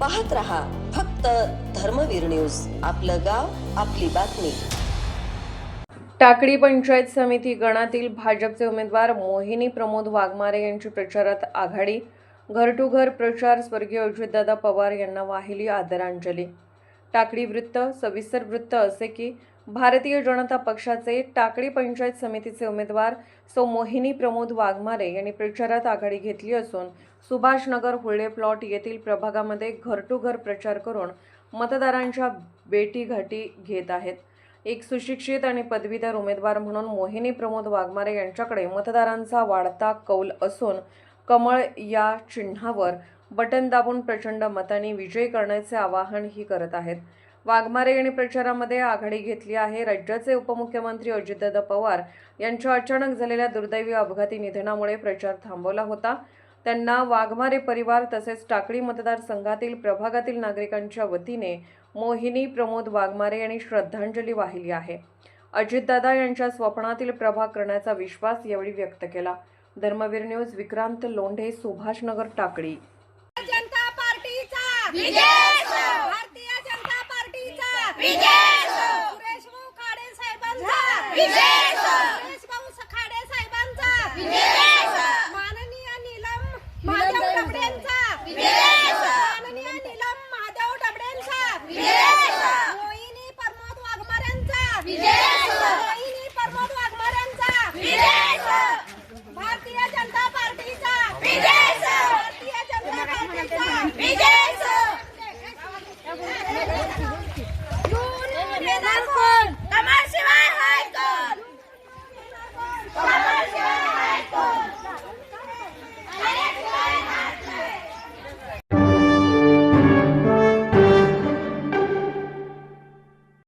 पाहत रहा फक्त धर्मवीर न्यूज. आपलं गाव आपली बातमी. टाकळी पंचायत समिती गणातील भाजपचे उमेदवार मोहिनी प्रमोद वाघमारे यांची प्रचारात आघाडी. घर टू घर प्रचार स्वर्गीय अजितदादा पवार यांना वाहिली आदरांजली. टाकळी वृत्त सविस्तर वृत्त असे की भारतीय जनता पक्षाचे टाकळी पंचायत समितीचे उमेदवार सौ मोहिनी प्रमोद वाघमारे यांनी प्रचारात आघाडी घेतली असून सुभाषनगर हुळे प्लॉट येथील प्रभागामध्ये घर टू घर प्रचार करून मतदारांच्या भेटीघाटी घेत आहेत. एक सुशिक्षित आणि पदवीधर उमेदवार म्हणून मोहिनी प्रमोद वाघमारे यांच्याकडे मतदारांचा वाढता कौल असून कमळ या चिन्हावर बटन दाबून प्रचंड मतांनी विजय करण्याचे आवाहनही करत आहेत. वाघमारे यांनी प्रचारामध्ये आघाडी घेतली आहे. राज्याचे उपमुख्यमंत्री अजितदादा पवार यांच्या अचानक झालेल्या दुर्दैवी अपघाती निधनामुळे प्रचार थांबवला होता. त्यांना वाघमारे परिवार तसेच टाकळी मतदारसंघातील प्रभागातील नागरिकांच्या वतीने मोहिनी प्रमोद वाघमारे यांनी श्रद्धांजली वाहिली आहे. अजितदादा यांच्या स्वप्नातील प्रभाग करण्याचा विश्वास यावेळी व्यक्त केला. धर्मवीर न्यूज विक्रांत लोंढे सुभाषनगर टाकळी. जनता पार्टीचा विजय भारतीय